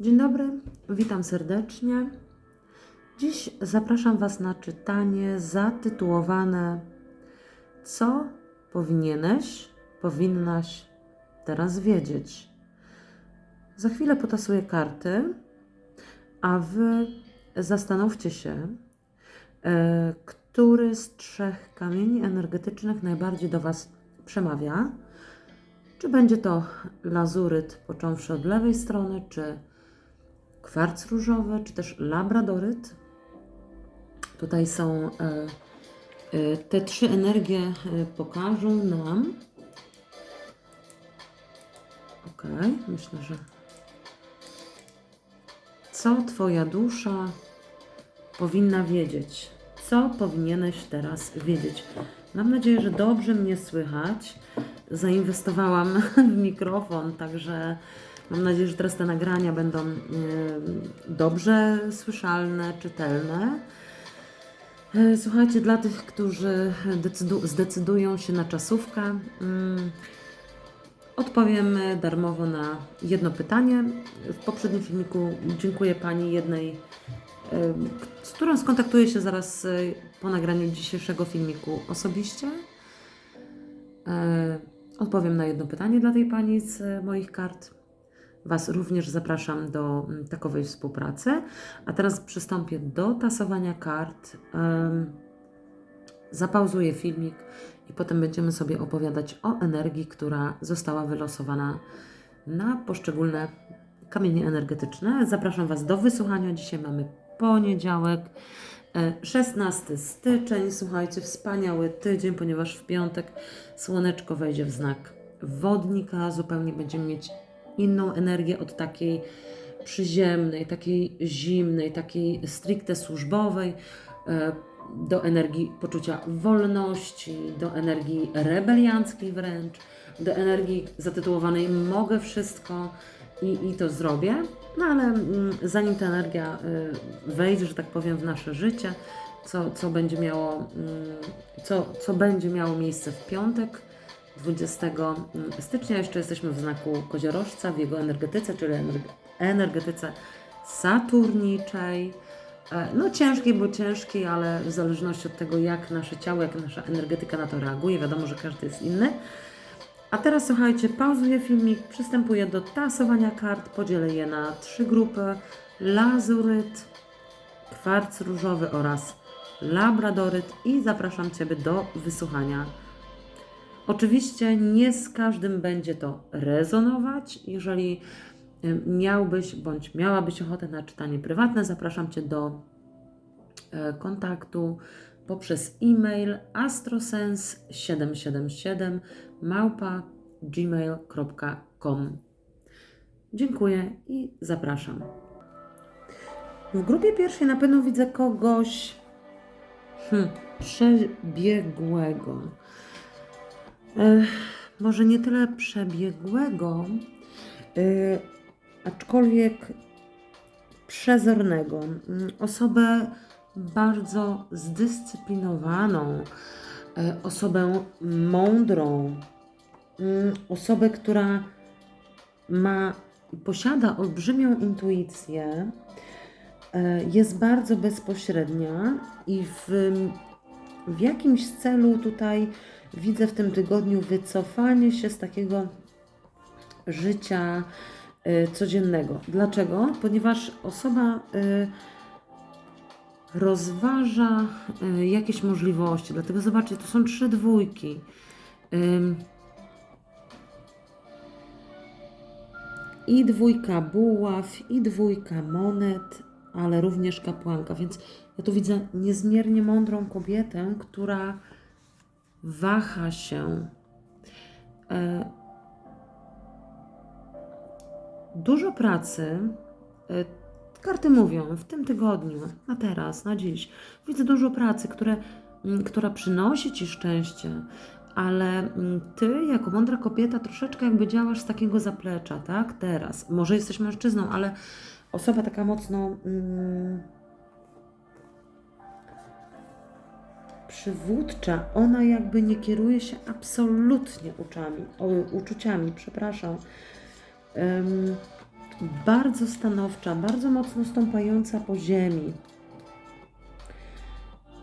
Dzień dobry, witam serdecznie. Dziś zapraszam Was na czytanie zatytułowane Co powinieneś, powinnaś teraz wiedzieć. Za chwilę potasuję karty, a Wy zastanówcie się, e, który z trzech kamieni energetycznych najbardziej do Was przemawia. Czy będzie to lazuryt począwszy od lewej strony, czy kwarc różowy, czy też labradoryt. Tutaj są e, e, te trzy energie e, pokażą nam. Ok, myślę, że co Twoja dusza powinna wiedzieć? Co powinieneś teraz wiedzieć? Mam nadzieję, że dobrze mnie słychać. Zainwestowałam w mikrofon, także mam nadzieję, że teraz te nagrania będą e, dobrze słyszalne, czytelne. E, Słuchajcie, dla tych, którzy decydu- zdecydują się na czasówkę, mm, odpowiem darmowo na jedno pytanie. W poprzednim filmiku dziękuję Pani jednej, e, z którą skontaktuję się zaraz e, po nagraniu dzisiejszego filmiku osobiście. E, Odpowiem na jedno pytanie dla tej Pani z moich kart. Was również zapraszam do mm, takowej współpracy. A teraz przystąpię do tasowania kart. Zapauzuję filmik i potem będziemy sobie opowiadać o energii, która została wylosowana na poszczególne kamienie energetyczne. Zapraszam Was do wysłuchania. Dzisiaj mamy poniedziałek, e, 16 styczeń. Słuchajcie, wspaniały tydzień, ponieważ w piątek słoneczko wejdzie w znak wodnika. Zupełnie będziemy mieć inną energię od takiej przyziemnej, takiej zimnej, takiej stricte służbowej, e, do energii poczucia wolności, do energii rebelianckiej wręcz, do energii zatytułowanej mogę wszystko i, i to zrobię. No ale mm, zanim ta energia y, wejdzie, że tak powiem, w nasze życie, co, co, będzie, miało, mm, co, co będzie miało miejsce w piątek, 20 stycznia jeszcze jesteśmy w znaku koziorożca, w jego energetyce, czyli energe- energetyce saturniczej. E, No ciężkiej, bo ciężkiej, ale w zależności od tego, jak nasze ciało, jak nasza energetyka na to reaguje, wiadomo, że każdy jest inny. A teraz słuchajcie, pauzuję filmik, przystępuję do tasowania kart, podzielę je na trzy grupy. Lazuryt, kwarc różowy oraz labradoryt i zapraszam Ciebie do wysłuchania Oczywiście nie z każdym będzie to rezonować. Jeżeli miałbyś bądź miałabyś ochotę na czytanie prywatne, zapraszam Cię do e, kontaktu poprzez e-mail astrosense777 małpa gmail.com. Dziękuję i zapraszam. W grupie pierwszej na pewno widzę kogoś hmm, przebiegłego. Może nie tyle przebiegłego, yy, aczkolwiek przezornego. Mm, Osobę bardzo zdyscyplinowaną, e, osobę mądrą, mm, osobę, która ma, posiada olbrzymią intuicję, e, jest bardzo bezpośrednia i w, w jakimś celu tutaj widzę w tym tygodniu wycofanie się z takiego życia y, codziennego. Dlaczego? Ponieważ osoba y, rozważa y, jakieś możliwości. Dlatego zobaczcie, to są trzy dwójki. I dwójka buław, i dwójka monet, ale również kapłanka. Więc ja tu widzę niezmiernie mądrą kobietę, która waha się. E, Dużo pracy. e, Karty mówią w tym tygodniu, na teraz, na dziś. Widzę dużo pracy, które, m, która przynosi ci szczęście, ale m, ty, jako mądra kobieta, troszeczkę jakby działasz z takiego zaplecza, tak? Teraz. Może jesteś mężczyzną, ale osoba taka mocno. Mm, przywódcza, ona jakby nie kieruje się absolutnie uczami, o, uczuciami, przepraszam. Em, bardzo stanowcza, bardzo mocno stąpająca po ziemi,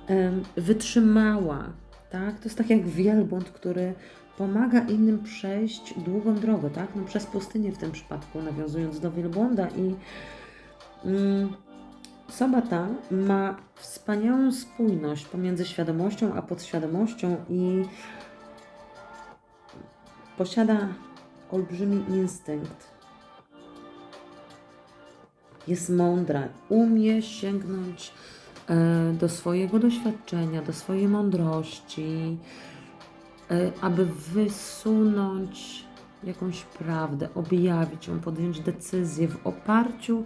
em, wytrzymała, tak? To jest tak jak wielbłąd, który pomaga innym przejść długą drogę, tak? No przez pustynię w tym przypadku, nawiązując do wielbłąda i mm, osoba ta ma wspaniałą spójność pomiędzy świadomością a podświadomością i posiada olbrzymi instynkt. Jest mądra, umie sięgnąć e, do swojego doświadczenia, do swojej mądrości, e, aby wysunąć jakąś prawdę, objawić ją, podjąć decyzję w oparciu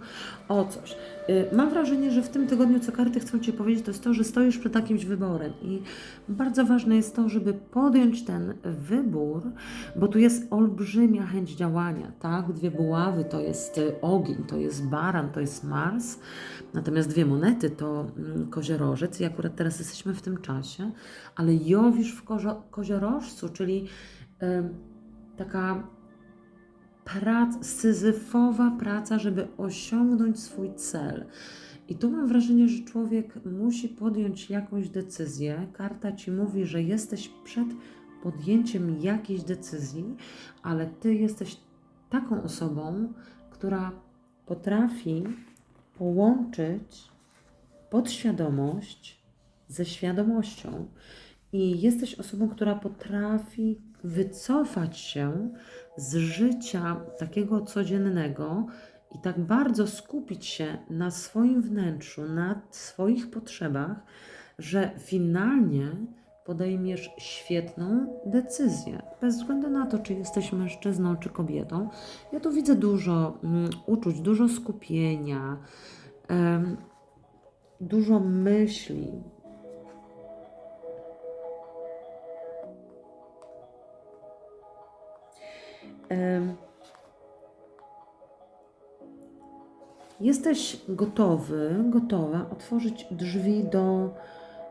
o coś. E, Mam wrażenie, że w tym tygodniu, co karty chcą Ci powiedzieć, to jest to, że stoisz przed jakimś wyborem i bardzo ważne jest to, żeby podjąć ten wybór, bo tu jest olbrzymia chęć działania, tak? Dwie buławy to jest e, ogień, to jest baran, to jest Mars, natomiast dwie monety to mm, koziorożec i akurat teraz jesteśmy w tym czasie, ale Jowisz w kozio, koziorożcu, czyli em, taka praca, syzyfowa praca, żeby osiągnąć swój cel. I tu mam wrażenie, że człowiek musi podjąć jakąś decyzję. Karta ci mówi, że jesteś przed podjęciem jakiejś decyzji, ale ty jesteś taką osobą, która potrafi połączyć podświadomość ze świadomością. I jesteś osobą, która potrafi wycofać się z życia takiego codziennego i tak bardzo skupić się na swoim wnętrzu, na swoich potrzebach, że finalnie podejmiesz świetną decyzję. Bez względu na to, czy jesteś mężczyzną, czy kobietą. Ja tu widzę dużo mm, uczuć, dużo skupienia, em, dużo myśli, Jesteś gotowy, gotowa otworzyć drzwi do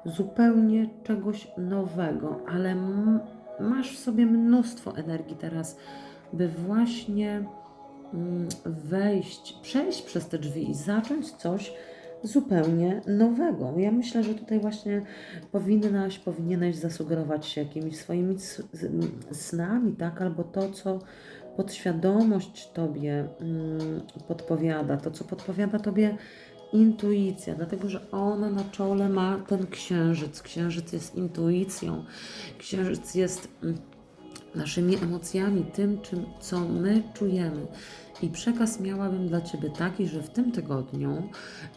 zupełnie czegoś nowego, ale masz w sobie mnóstwo energii teraz, by właśnie mm, wejść, przejść przez te drzwi i zacząć coś zupełnie nowego. Ja myślę, że tutaj właśnie powinnaś, powinieneś zasugerować się jakimiś swoimi snami, tak? Albo to, co podświadomość Tobie mm, podpowiada, to, co podpowiada Tobie intuicja, dlatego że ona na czole ma ten księżyc. Księżyc jest intuicją, księżyc jest mm, naszymi emocjami, tym, czym, co my czujemy. I przekaz miałabym dla Ciebie taki, że w tym tygodniu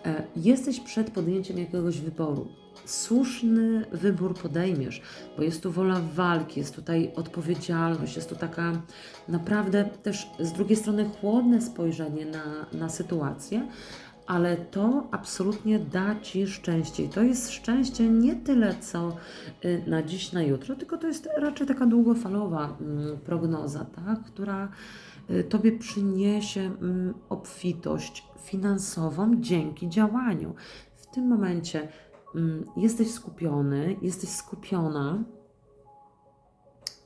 e, jesteś przed podjęciem jakiegoś wyboru. Słuszny wybór podejmiesz, bo jest tu wola walki, jest tutaj odpowiedzialność, jest tu taka naprawdę też z drugiej strony chłodne spojrzenie na, na sytuację, ale to absolutnie da Ci szczęście. I to jest szczęście nie tyle co y, na dziś, na jutro, tylko to jest raczej taka długofalowa mm, prognoza, tak? która y, Tobie przyniesie mm, obfitość finansową dzięki działaniu. W tym momencie mm, jesteś skupiony, jesteś skupiona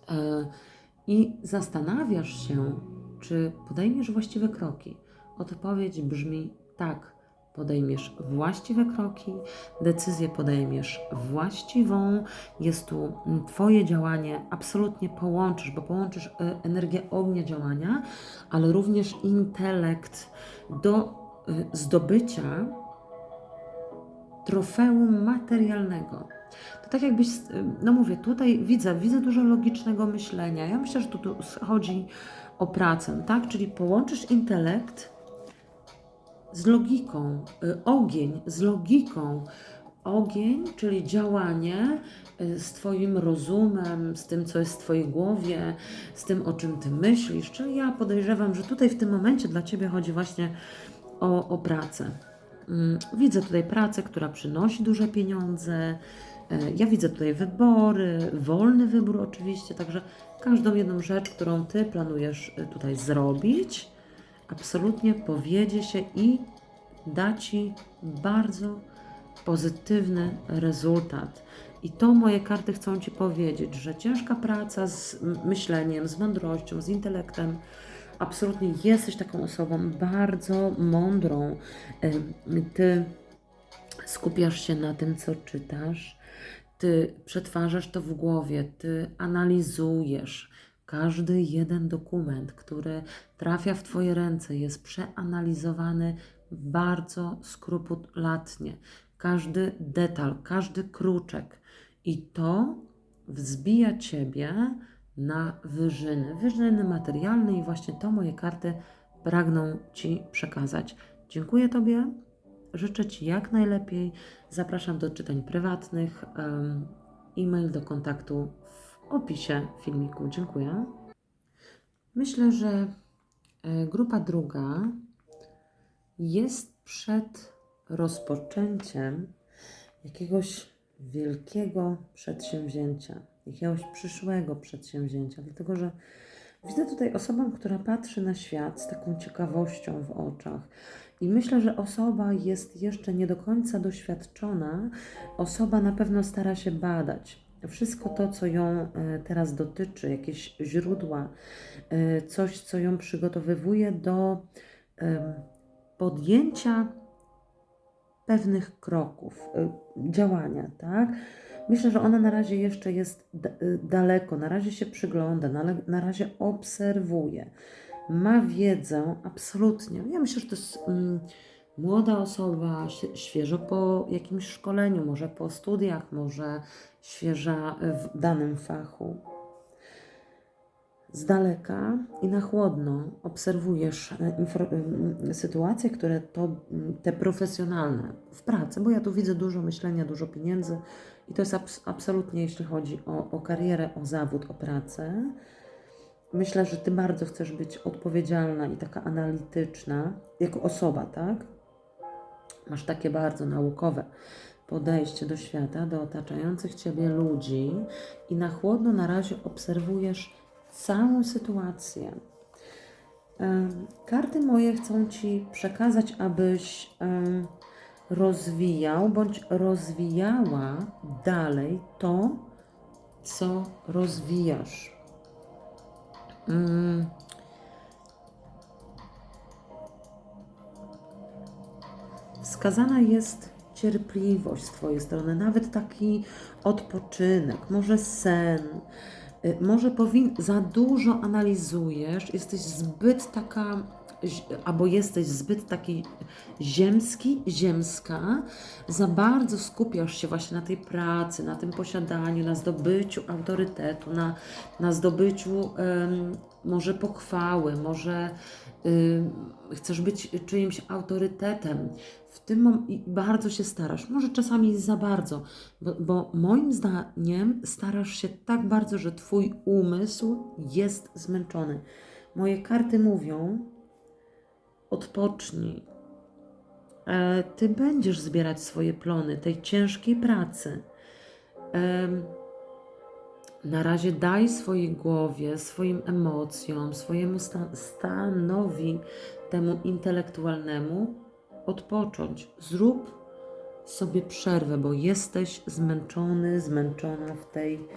e, i zastanawiasz się, czy podejmiesz właściwe kroki. Odpowiedź brzmi tak. Podejmiesz właściwe kroki, decyzję podejmiesz właściwą. Jest tu Twoje działanie, absolutnie połączysz, bo połączysz e, energię ognia działania, ale również intelekt do e, zdobycia trofeum materialnego. To tak jakbyś, no mówię, tutaj widzę, widzę dużo logicznego myślenia. Ja myślę, że tu, tu chodzi o pracę, tak? Czyli połączysz intelekt z logiką, y, ogień z logiką. Ogień, czyli działanie y, z Twoim rozumem, z tym, co jest w Twojej głowie, z tym, o czym Ty myślisz. Czyli ja podejrzewam, że tutaj w tym momencie dla Ciebie chodzi właśnie o, o pracę. Mm, Widzę tutaj pracę, która przynosi duże pieniądze. E, Ja widzę tutaj wybory, wolny wybór oczywiście, także każdą jedną rzecz, którą Ty planujesz e, tutaj zrobić, absolutnie powiedzie się i da Ci bardzo pozytywny rezultat. I to moje karty chcą Ci powiedzieć, że ciężka praca z myśleniem, z mądrością, z intelektem absolutnie jesteś taką osobą bardzo mądrą. Ty skupiasz się na tym, co czytasz, ty przetwarzasz to w głowie, ty analizujesz. Każdy jeden dokument, który trafia w Twoje ręce, jest przeanalizowany bardzo skrupulatnie. Każdy detal, każdy kruczek. I to wzbija Ciebie na wyżyny, wyżyny materialne, i właśnie to moje karty pragną Ci przekazać. Dziękuję Tobie Życzę Ci jak najlepiej. Zapraszam do czytań prywatnych. em, E-mail do kontaktu opisie filmiku. Dziękuję. Myślę, że e, grupa druga jest przed rozpoczęciem jakiegoś wielkiego przedsięwzięcia, jakiegoś przyszłego przedsięwzięcia, dlatego że widzę tutaj osobę, która patrzy na świat z taką ciekawością w oczach. I myślę, że osoba jest jeszcze nie do końca doświadczona. Osoba na pewno stara się badać wszystko to, co ją e, teraz dotyczy, jakieś źródła, e, coś, co ją przygotowywuje do podjęcia pewnych kroków, e, działania, tak? Myślę, że ona na razie jeszcze jest daleko, na razie się przygląda, na, na razie obserwuje ma wiedzę, absolutnie. Ja myślę, że to jest mm, młoda osoba, świe- świeżo po jakimś szkoleniu, może po studiach, może świeża w danym fachu. Z daleka i na chłodno obserwujesz e, mm, sytuacje, które to te profesjonalne w pracy, bo ja tu widzę dużo myślenia, dużo pieniędzy i to jest abs- absolutnie, jeśli chodzi o, o karierę, o zawód, o pracę. Myślę, że Ty bardzo chcesz być odpowiedzialna i taka analityczna jako osoba, tak? Masz takie bardzo naukowe podejście do świata, do otaczających Ciebie ludzi i na chłodno na razie obserwujesz całą sytuację. Karty moje chcą Ci przekazać, abyś rozwijał bądź rozwijała dalej to, co rozwijasz. Mm. Wskazana jest cierpliwość z Twojej strony, nawet taki odpoczynek, może sen, y, może powin... za dużo analizujesz, jesteś zbyt taka, albo jesteś zbyt taki ziemski, ziemska, za bardzo skupiasz się właśnie na tej pracy, na tym posiadaniu, na zdobyciu autorytetu, na, na zdobyciu em, może pochwały, może ym, chcesz być czyimś autorytetem. W tym i bardzo się starasz, może czasami za bardzo, bo, bo moim zdaniem starasz się tak bardzo, że Twój umysł jest zmęczony. Moje karty mówią: odpocznij. E, Ty będziesz zbierać swoje plony tej ciężkiej pracy. Em, na razie daj swojej głowie, swoim emocjom, swojemu sta- stanowi temu intelektualnemu odpocząć. Zrób sobie przerwę, bo jesteś zmęczony, zmęczona w tej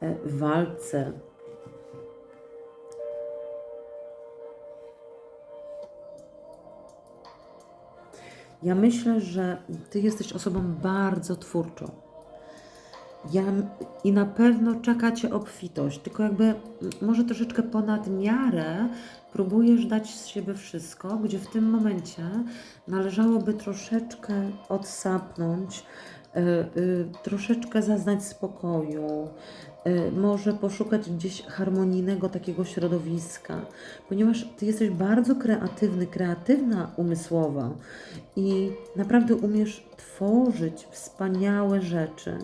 e, walce. Ja myślę, że ty jesteś osobą bardzo twórczą. Ja, I na pewno czeka Cię obfitość, tylko jakby może troszeczkę ponad miarę próbujesz dać z siebie wszystko, gdzie w tym momencie należałoby troszeczkę odsapnąć, y, y, troszeczkę zaznać spokoju, y, może poszukać gdzieś harmonijnego takiego środowiska, ponieważ Ty jesteś bardzo kreatywny, kreatywna umysłowo i naprawdę umiesz tworzyć wspaniałe rzeczy.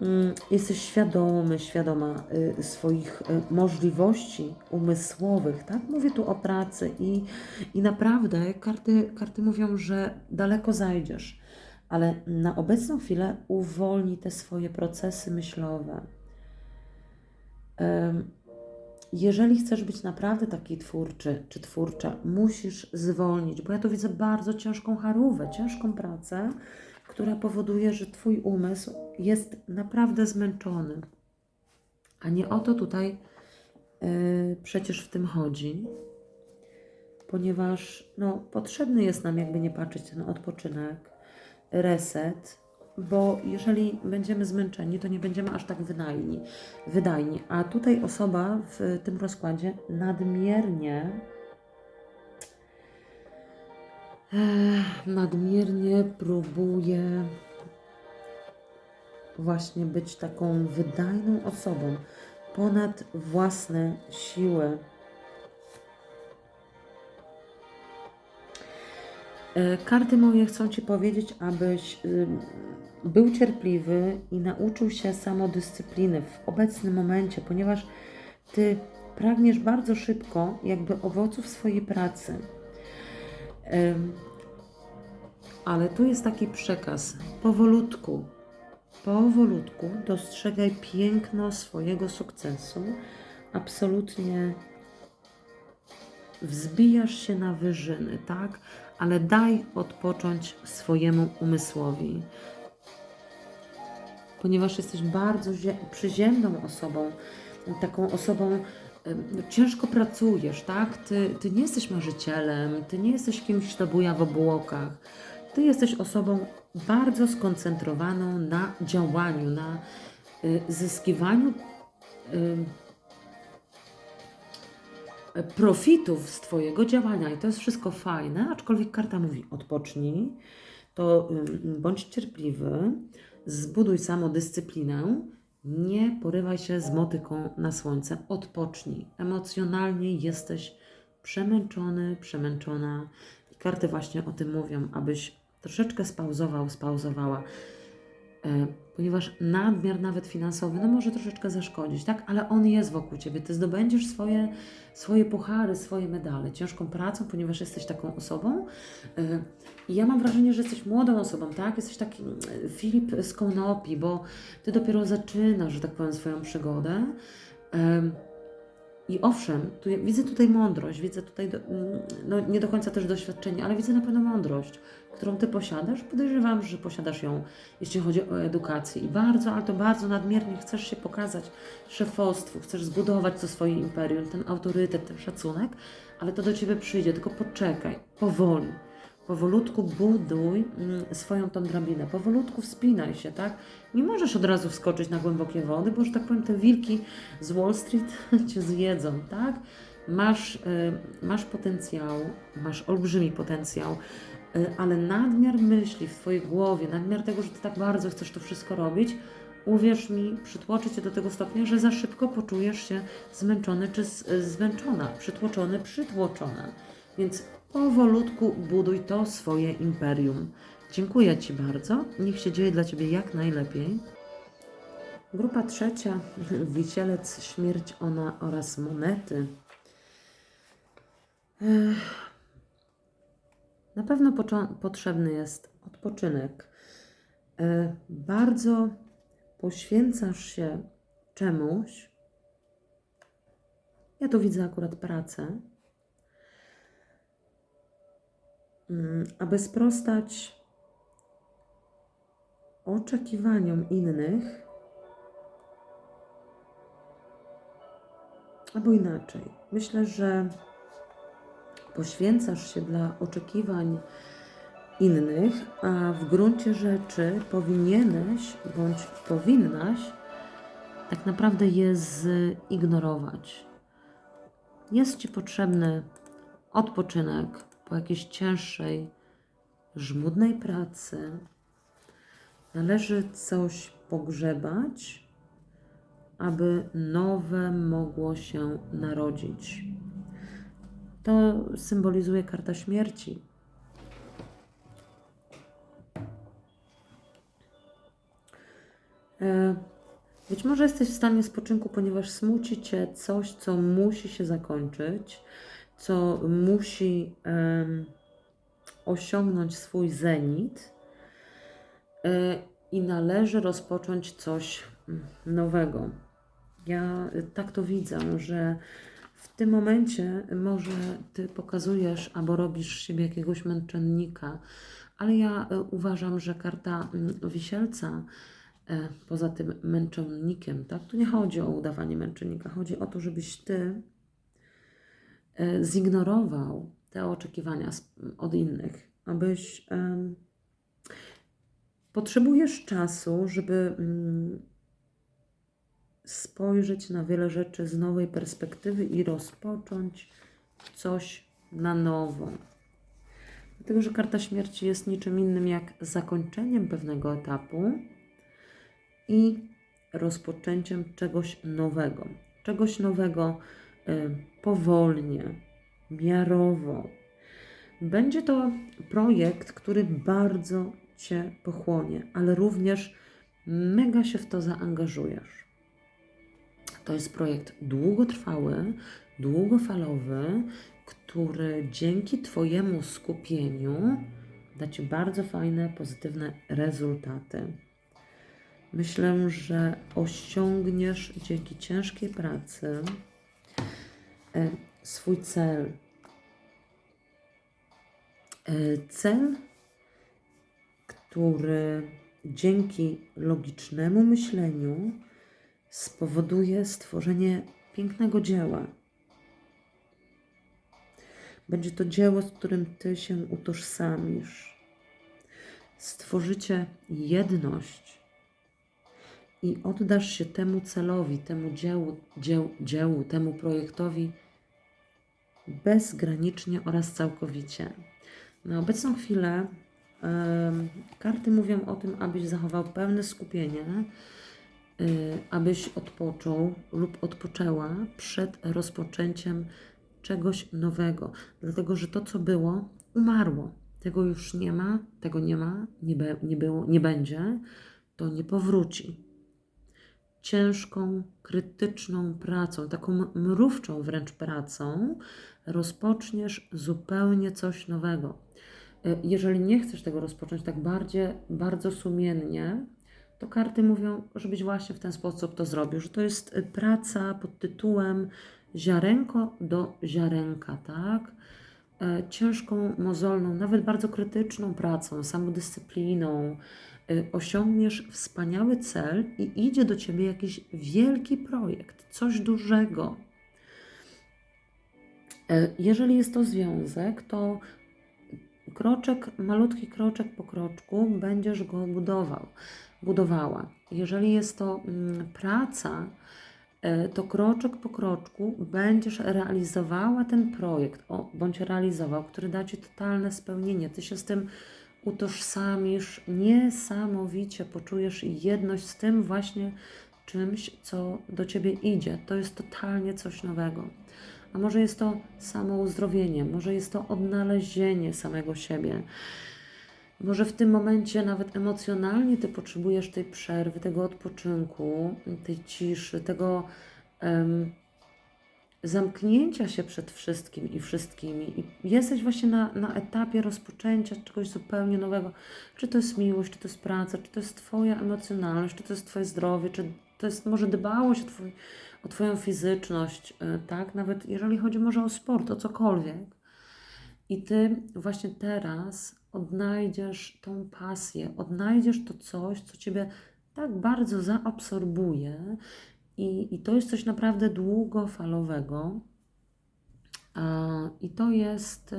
Mm, Jesteś świadomy, świadoma y, swoich y, możliwości umysłowych, tak? Mówię tu o pracy i, i naprawdę karty, karty mówią, że daleko zajdziesz, ale na obecną chwilę uwolnij te swoje procesy myślowe. Jeżeli chcesz być naprawdę taki twórczy czy twórcza, musisz zwolnić, bo ja tu widzę bardzo ciężką charówę, ciężką pracę, która powoduje, że Twój umysł jest naprawdę zmęczony. A nie o to tutaj Yy, przecież w tym chodzi, ponieważ no, potrzebny jest nam, jakby nie patrzeć, ten odpoczynek, reset, bo jeżeli będziemy zmęczeni, to nie będziemy aż tak wydajni. wydajni. A tutaj osoba w tym rozkładzie nadmiernie nadmiernie próbuje właśnie być taką wydajną osobą ponad własne siły. Karty moje chcą Ci powiedzieć, abyś był cierpliwy i nauczył się samodyscypliny w obecnym momencie, ponieważ Ty pragniesz bardzo szybko jakby owoców swojej pracy. Ale tu jest taki przekaz, powolutku, powolutku dostrzegaj piękno swojego sukcesu, absolutnie wzbijasz się na wyżyny, tak? Ale daj odpocząć swojemu umysłowi. Ponieważ jesteś bardzo zie- przyziemną osobą, taką osobą, ciężko pracujesz, tak? Ty, ty nie jesteś marzycielem, ty nie jesteś kimś, kto buja w obłokach. Ty jesteś osobą bardzo skoncentrowaną na działaniu, na y, zyskiwaniu profitów z Twojego działania i to jest wszystko fajne, aczkolwiek karta mówi odpocznij, to bądź cierpliwy, zbuduj samodyscyplinę, nie porywaj się z motyką na słońce, odpocznij. Emocjonalnie jesteś przemęczony, przemęczona i karty właśnie o tym mówią, abyś troszeczkę spauzował, spauzowała. E, ponieważ nadmiar nawet finansowy no może troszeczkę zaszkodzić, tak? Ale on jest wokół Ciebie. Ty zdobędziesz swoje, swoje puchary, swoje medale ciężką pracą, ponieważ jesteś taką osobą. E, I ja mam wrażenie, że jesteś młodą osobą, tak? Jesteś taki e, Filip z Konopi, bo Ty dopiero zaczynasz, że tak powiem, swoją przygodę. I owszem, tu, widzę tutaj mądrość, widzę tutaj, do, mm, no nie do końca też doświadczenie, ale widzę na pewno mądrość, którą Ty posiadasz. Podejrzewam, że posiadasz ją, jeśli chodzi o edukację. I bardzo, ale to bardzo nadmiernie chcesz się pokazać szefostwu, chcesz zbudować to swoje imperium, ten autorytet, ten szacunek, ale to do Ciebie przyjdzie, tylko poczekaj, powoli. Powolutku buduj mm, swoją tą drabinę, powolutku wspinaj się, tak? Nie możesz od razu wskoczyć na głębokie wody, bo, że tak powiem, te wilki z Wall Street cię zjedzą, tak? Masz, y, masz potencjał, masz olbrzymi potencjał, y, ale nadmiar myśli w Twojej głowie, nadmiar tego, że Ty tak bardzo chcesz to wszystko robić, uwierz mi, przytłoczy Cię do tego stopnia, że za szybko poczujesz się zmęczony czy y, zmęczona, przytłoczony, przytłoczona. Więc powolutku buduj to swoje imperium. Dziękuję Ci bardzo. Niech się dzieje dla Ciebie jak najlepiej. Grupa trzecia, Wisielec, Śmierć ona oraz Monety. Na pewno potrzebny jest odpoczynek. E, bardzo poświęcasz się czemuś. Ja tu widzę akurat pracę. Mm, aby sprostać oczekiwaniom innych, albo inaczej. Myślę, że poświęcasz się dla oczekiwań innych, a w gruncie rzeczy powinieneś bądź powinnaś tak naprawdę je zignorować. Jest Ci potrzebny odpoczynek po jakiejś cięższej, żmudnej pracy. Należy coś pogrzebać, aby nowe mogło się narodzić. To symbolizuje karta śmierci. E, Być może jesteś w stanie spoczynku, ponieważ smuci cię coś, co musi się zakończyć, co musi osiągnąć swój zenit e, i należy rozpocząć coś mm, nowego. Ja tak to widzę, że w tym momencie może ty pokazujesz albo robisz siebie jakiegoś męczennika, ale ja y, uważam, że karta mm, wisielca e, poza tym męczennikiem, tak? Tu nie chodzi o udawanie męczennika, chodzi o to, żebyś ty e, zignorował te oczekiwania od innych, abyś potrzebujesz czasu, żeby mm, spojrzeć na wiele rzeczy z nowej perspektywy i rozpocząć coś na nowo. Dlatego, że karta śmierci jest niczym innym jak zakończeniem pewnego etapu i rozpoczęciem czegoś nowego. Czegoś nowego powolnie, miarowo. Będzie to projekt, który bardzo Cię pochłonie, ale również mega się w to zaangażujesz. To jest projekt długotrwały, długofalowy, który dzięki Twojemu skupieniu da Ci bardzo fajne, pozytywne rezultaty. Myślę, że osiągniesz dzięki ciężkiej pracy e, swój cel. E, Cel, który dzięki logicznemu myśleniu spowoduje stworzenie pięknego dzieła. Będzie to dzieło, z którym Ty się utożsamisz. Stworzycie jedność i oddasz się temu celowi, temu dziełu, dzieł, dziełu temu projektowi bezgranicznie oraz całkowicie. Na obecną chwilę karty mówią o tym, abyś zachował pełne skupienie, y, abyś odpoczął lub odpoczęła przed rozpoczęciem czegoś nowego, dlatego że to, co było, umarło. Tego już nie ma, tego nie ma, nie, be, nie było, nie będzie, to nie powróci. Ciężką, krytyczną pracą, taką mrówczą wręcz pracą, rozpoczniesz zupełnie coś nowego. Y, Jeżeli nie chcesz tego rozpocząć tak bardziej, bardzo sumiennie, to karty mówią, żebyś właśnie w ten sposób to zrobił, że to jest y, praca pod tytułem ziarenko do ziarenka, tak? E, Ciężką, mozolną, nawet bardzo krytyczną pracą, samodyscypliną osiągniesz wspaniały cel i idzie do ciebie jakiś wielki projekt, coś dużego. E, Jeżeli jest to związek, to kroczek, malutki kroczek po kroczku będziesz go budował, budowała. Jeżeli jest to mm, praca, e, to kroczek po kroczku będziesz realizowała ten projekt, o, bądź realizował, który da Ci totalne spełnienie. Ty się z tym utożsamisz, niesamowicie poczujesz jedność z tym właśnie czymś, co do Ciebie idzie. To jest totalnie coś nowego. A może jest to samo uzdrowienie, może jest to odnalezienie samego siebie. Może w tym momencie nawet emocjonalnie Ty potrzebujesz tej przerwy, tego odpoczynku, tej ciszy, tego em, zamknięcia się przed wszystkim i wszystkimi. I jesteś właśnie na, na etapie rozpoczęcia czegoś zupełnie nowego. Czy to jest miłość, czy to jest praca, czy to jest Twoja emocjonalność, czy to jest Twoje zdrowie, czy to jest może dbałość o, twój, o Twoją fizyczność, y, tak? Nawet jeżeli chodzi może o sport, o cokolwiek. I Ty właśnie teraz odnajdziesz tą pasję, odnajdziesz to coś, co Ciebie tak bardzo zaabsorbuje i, i to jest coś naprawdę długofalowego. I to jest e,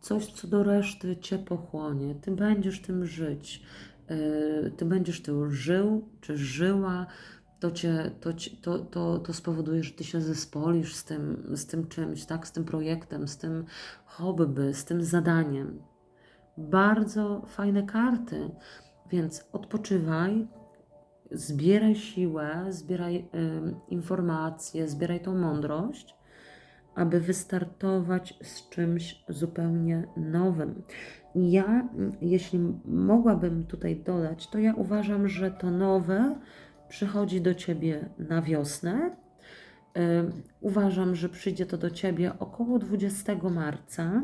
coś, co do reszty Cię pochłonie. Ty będziesz tym żyć. E, Ty będziesz tym żył, czy żyła. To, cię, to, to, to, to spowoduje, że Ty się zespolisz z tym, z tym czymś, tak? z tym projektem, z tym hobby, z tym zadaniem. Bardzo fajne karty, więc odpoczywaj, zbieraj siłę, zbieraj informacje, zbieraj tą mądrość, aby wystartować z czymś zupełnie nowym. Ja, jeśli mogłabym tutaj dodać, to ja uważam, że to nowe przychodzi do ciebie na wiosnę. Uważam, że przyjdzie to do ciebie około 20 marca,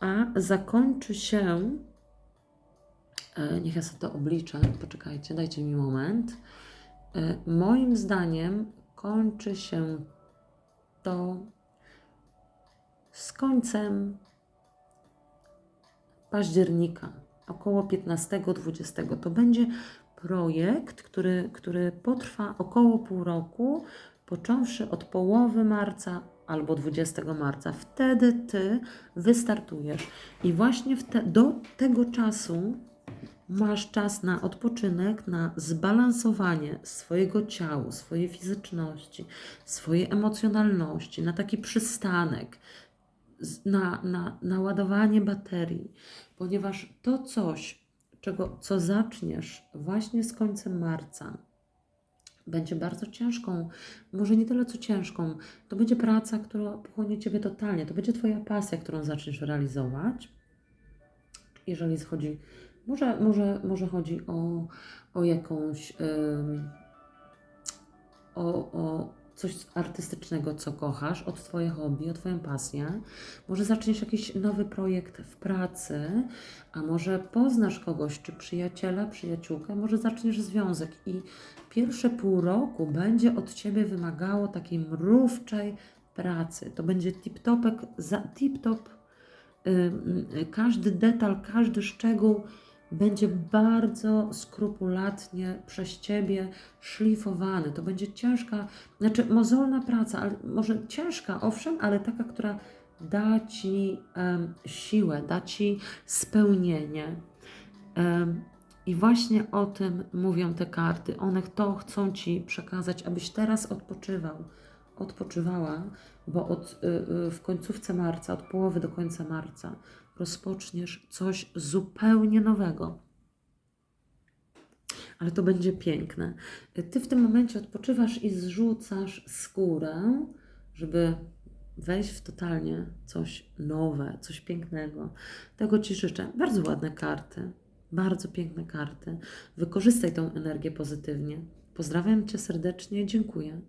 a zakończy się Niech ja sobie to obliczę. Poczekajcie, dajcie mi moment. E, Moim zdaniem kończy się to z końcem października, około 15-20. To będzie projekt, który, który potrwa około pół roku, począwszy od połowy marca albo 20 marca. Wtedy ty wystartujesz i właśnie wte, do tego czasu masz czas na odpoczynek, na zbalansowanie swojego ciała, swojej fizyczności, swojej emocjonalności, na taki przystanek, na, na, na ładowanie baterii, ponieważ to coś, czego, co zaczniesz właśnie z końcem marca, będzie bardzo ciężką, może nie tyle co ciężką, to będzie praca, która pochłonie Ciebie totalnie, to będzie Twoja pasja, którą zaczniesz realizować. Jeżeli chodzi, może, może, może chodzi o, o jakąś, ym, o, o coś artystycznego, co kochasz, o Twoje hobby, o Twoją pasję. Może zaczniesz jakiś nowy projekt w pracy, a może poznasz kogoś, czy przyjaciela, przyjaciółkę, może zaczniesz związek i pierwsze pół roku będzie od Ciebie wymagało takiej mrówczej pracy. To będzie tip-topek, tip-top, każdy detal, każdy szczegół będzie bardzo skrupulatnie przez Ciebie szlifowany. To będzie ciężka, znaczy mozolna praca, ale może ciężka, owszem, ale taka, która da Ci em, siłę, da Ci spełnienie. Em, I właśnie o tym mówią te karty. One to chcą Ci przekazać, abyś teraz odpoczywał, odpoczywała, bo od, y, y, w końcówce marca, od połowy do końca marca, rozpoczniesz coś zupełnie nowego. Ale to będzie piękne. Ty w tym momencie odpoczywasz i zrzucasz skórę, żeby wejść w totalnie coś nowe, coś pięknego. Tego Ci życzę. Bardzo ładne karty, bardzo piękne karty. Wykorzystaj tą energię pozytywnie. Pozdrawiam Cię serdecznie, dziękuję.